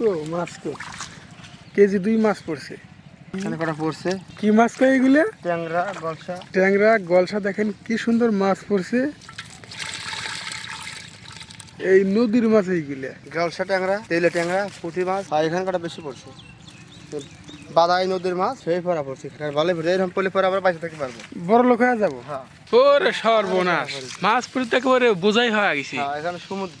কো মাছ কো KG দুই মাছ পড়ছে। এখানে কটা পড়ছে? কি মাছ কয় এগুলো? ট্যাংরা গলসা। ট্যাংরা গলসা দেখেন কি সুন্দর মাছ পড়ছে। এই নদীর মাছ এইগুলা। গলসা ট্যাংরা তেলে ট্যাংরা পুঁটি মাছ। আর এখানে কটা বেশি পড়ছে? বাদাই নদীর মাছ সেই পড়া পড়ছে। ভালো পড়ছে। এরকম পড়লে পরে আবার থাকতে পারব। বড় লোক হয়ে যাব? হ্যাঁ। ওরে সর্বনাশ। মাছ পড়তে একেবারে বোঝাই হয়ে গেছি। হ্যাঁ এখানে সমুদ্র।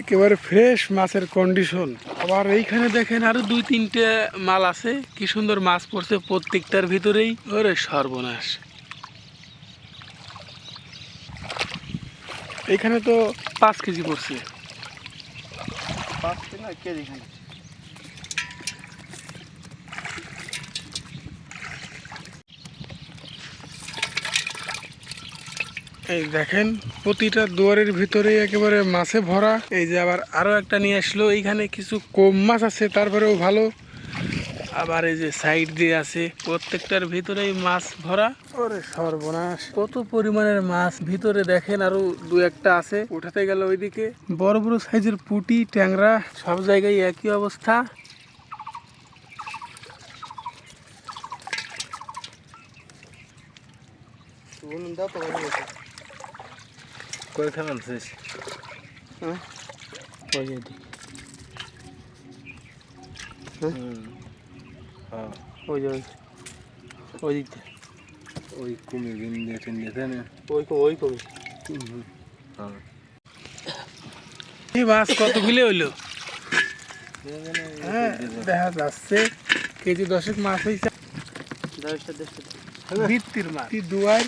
একেবারে ফ্রেশ মাছের কন্ডিশন আবার এইখানে দেখেন আরও দুই, তিনটে মাল আছে। কি সুন্দর মাছ পড়ছে প্রত্যেকটার ভিতরেই। ওরে সর্বনাশ। এখানে তো পাঁচ কেজি পড়ছে। পাঁচ না কেজি এই দেখেন, প্রতিটা দুয়ারের ভিতরে একেবারে মাছে ভরা। এই যে আবার আরও একটা নিয়ে আসলো, এইখানে কিছু কম মাছ আছে, তারপরেও ভালো। আবার এই যে সাইড দিয়ে আছে, প্রত্যেকটার ভিতরেই মাছ ভরা। ওরে সর্বনাশ। কত পরিমাণের মাছ ভিতরে দেখেন, আরও দু একটা আছে উঠাতে গেল ওইদিকে। বড় বড় সাইজের পুটি, ট্যাংরা, সব জায়গায় একই অবস্থা। বসে কয়খান আনছিস? হ্যাঁ? ওই এদিকে। হ্যাঁ? ওই যে ওই ওই দিক দিয়ে। ওই কুমির বিন্দে টিন্দে না? ওই কো ওই কবি এই মাছ কতগুলো হইল? হ্যাঁ দেখা যাচ্ছে। কেজি দশেক মাছ হয়েছে বৃত্তির মাছ। দুয়ার।